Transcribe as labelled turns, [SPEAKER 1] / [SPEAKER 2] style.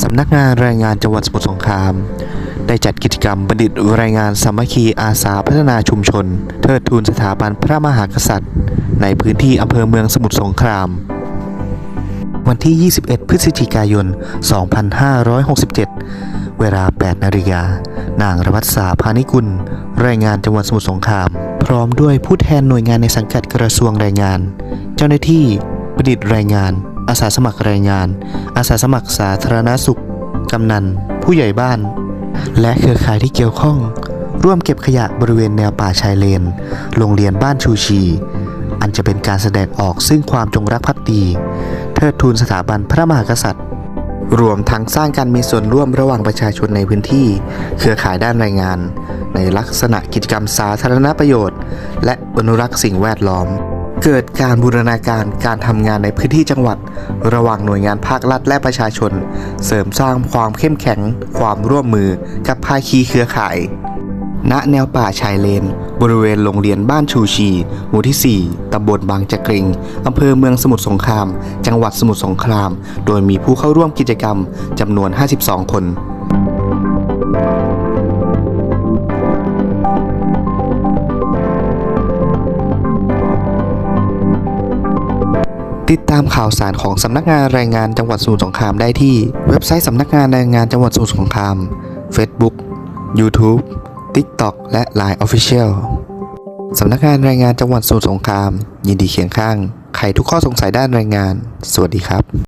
[SPEAKER 1] สำนักงานแรงงานจังหวัดสมุทรสงคราม ได้จัดกิจกรรมบัณฑิตแรงงานสามัคคีอาสาพัฒนาชุมชน เทิดทูนสถาบันพระมหากษัตริย์ ในพื้นที่อำเภอเมืองสมุทรสงคราม วันที่ 21 พฤศจิกายน 2567 เวลา 8 นาฬิกานางรวัตสาพานิกุล แรงงานจังหวัดสมุทรสงคราม พร้อมด้วยผู้แทนหน่วยงานในสังกัดกระทรวงแรงงาน เจ้าหน้าที่ประดิษฐ์แรงงาน อาสาสมัครแรงงาน อาสาสมัครสาธารณสุข กำนัน ผู้ใหญ่บ้าน และเครือข่ายที่เกี่ยวข้อง ร่วมเก็บขยะบริเวณแนวป่าชายเลน โรงเรียนบ้านชูชี อันจะเป็นการแสดงออกซึ่งความจงรักภักดี เทิดทูนสถาบันพระมหากษัตริย์รวมทั้งสร้างการมีส่วนร่วมระหว่างประชาชนในพื้นที่ เครือข่ายด้านแรงงาน ในลักษณะกิจกรรมสาธารณประโยชน์ และอนุรักษ์สิ่งแวดล้อม เกิดการบูรณาการการทำงานในพื้นที่จังหวัด ระหว่างหน่วยงานภาครัฐและประชาชน เสริมสร้างความเข้มแข็ง ความร่วมมือกับภาคีเครือข่าย ณแนวป่าชายเลน บริเวณโรงเรียนบ้านชูชี หมู่ที่ 4 ตำบลบางจักริงอำเภอเมืองสมุทรสงคราม จังหวัดสมุทรสงคราม โดยมีผู้เข้าร่วมกิจกรรมจำนวน 52 คน ติดตามข่าวสารของสำนักงานแรงงานจังหวัดสมุทรสงครามได้ที่ เว็บไซต์สำนักงานแรงงานจังหวัดสมุทรสงคราม Facebook YouTube TikTok และ Line Official สำนักงานแรงงานจังหวัดสมุทรสงคราม ยินดีเคียงข้างใครทุกข้อสงสัยด้านแรงงาน สวัสดีครับ